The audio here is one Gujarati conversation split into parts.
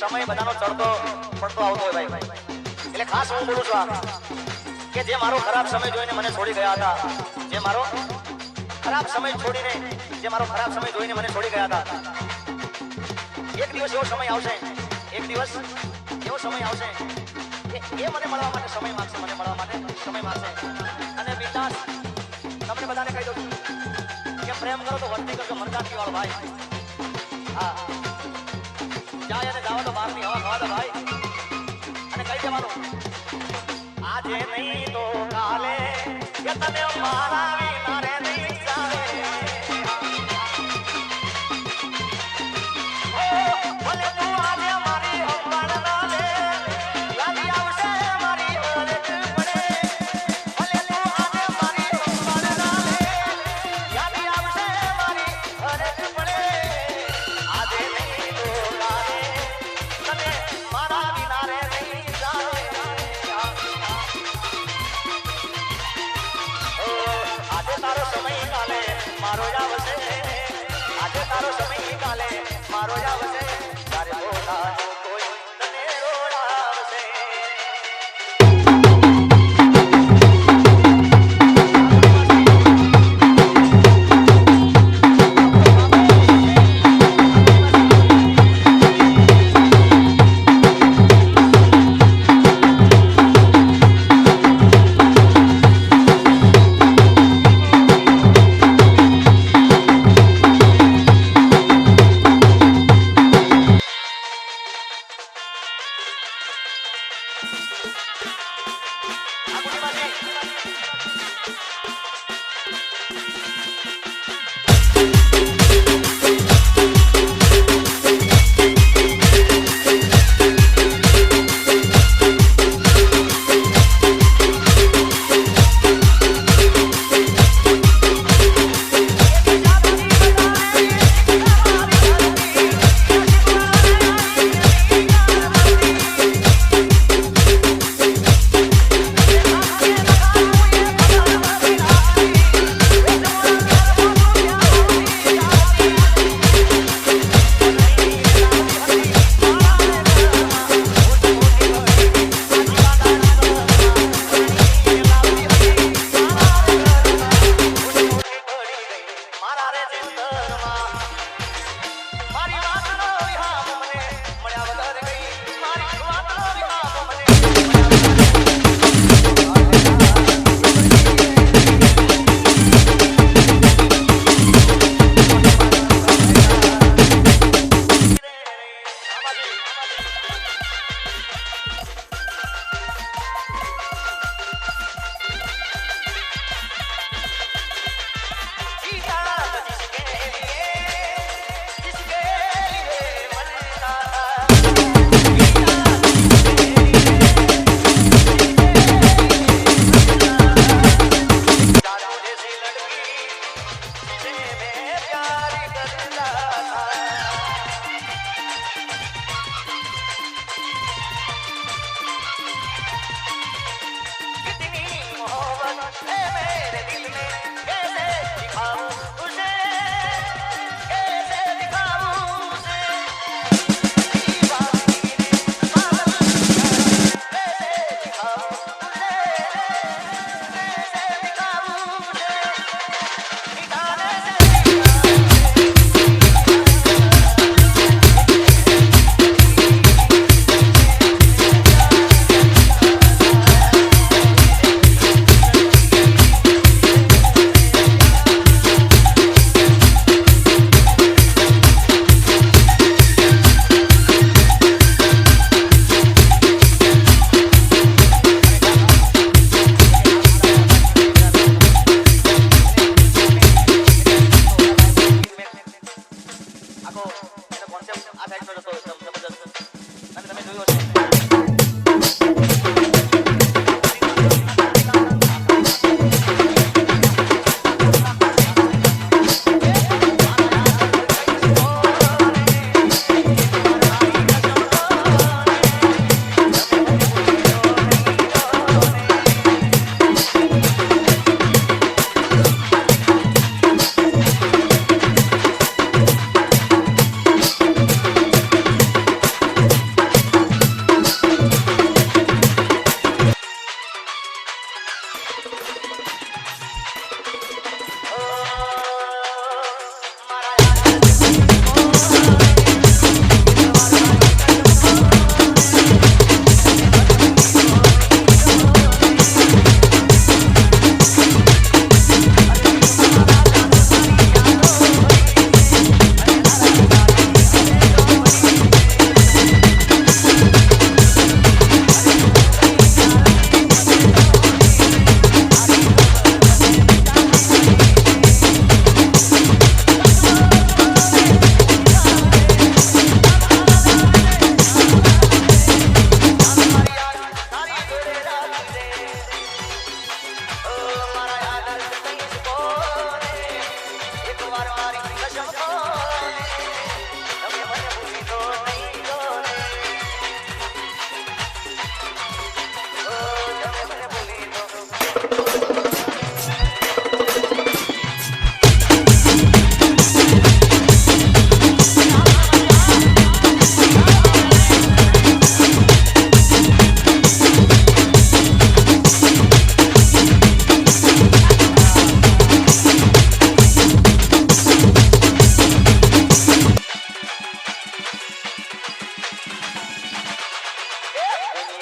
સમય બધાનો ચડતો પડતો આવતો હોય ભાઈ. એટલે ખાસ હું બોલું છું આ, કે જે મારો ખરાબ સમય જોઈને મને છોડી ગયા હતા, જે મારો ખરાબ સમય છોડીને, જે મારો ખરાબ સમય જોઈને મને છોડી ગયા હતા. એક દિવસ એવો સમય આવશે, એક દિવસ એવો સમય આવશે કે એ મને મળવા માટે સમય માંગશે, મને મળવા માટે સમય માંગશે. અને વિકાસ તમને બધાને કહી દઉં કે પ્રેમ કરો તો વર્તી કરજો મરદાનગી વાળો ભાઈ. હા. અને કહી દેવાનું આજે નહીં તો કાલે કે તને મારા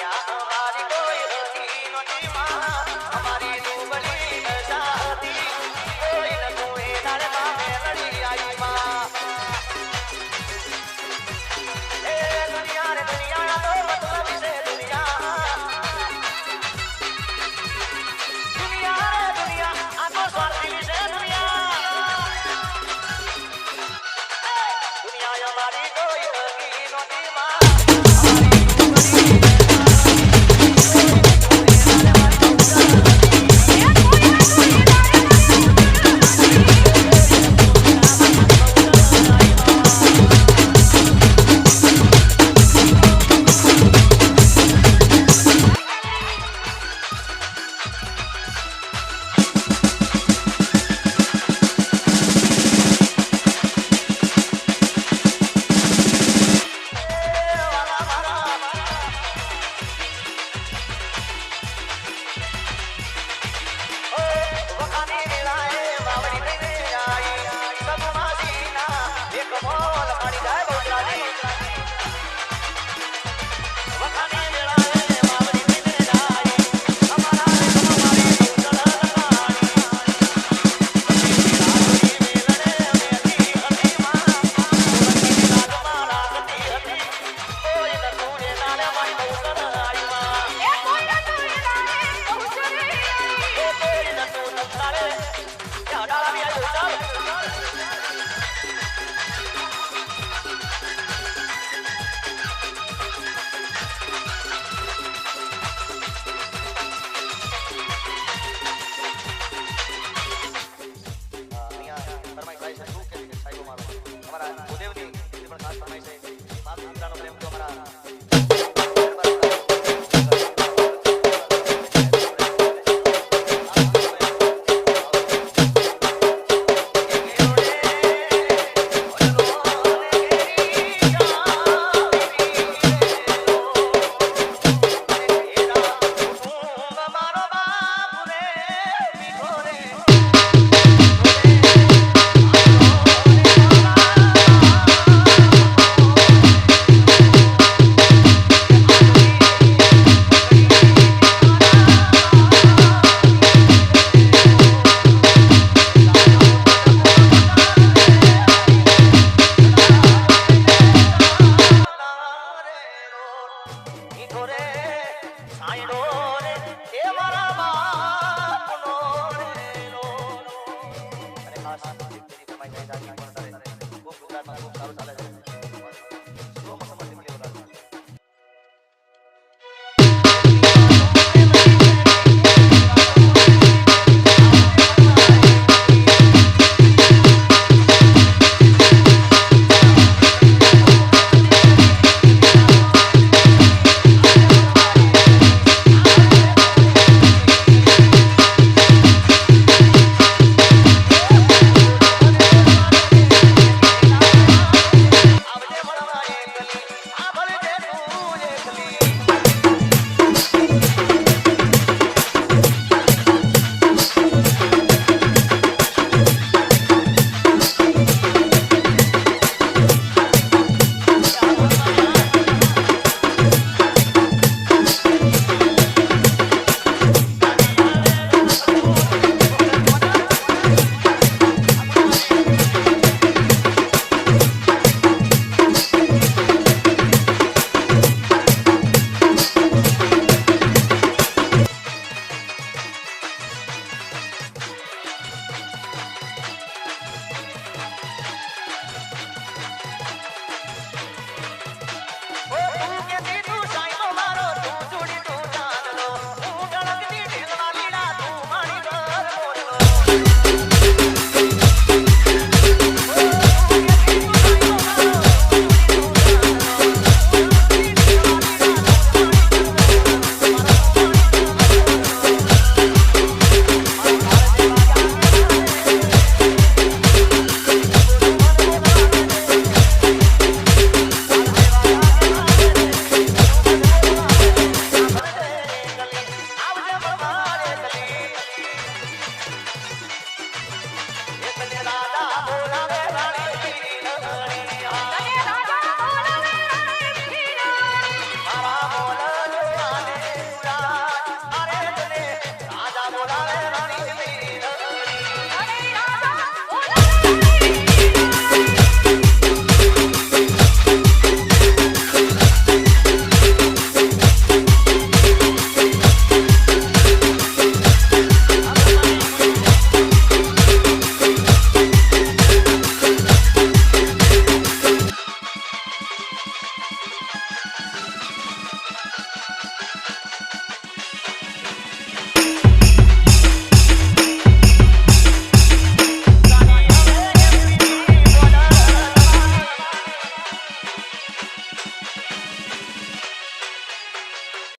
আমার গো એટલી પણ ખાસ ફરમાઈશ মাইকে গাড়ি মনে তারে খুব সুন্দর খুব দারুণ চালে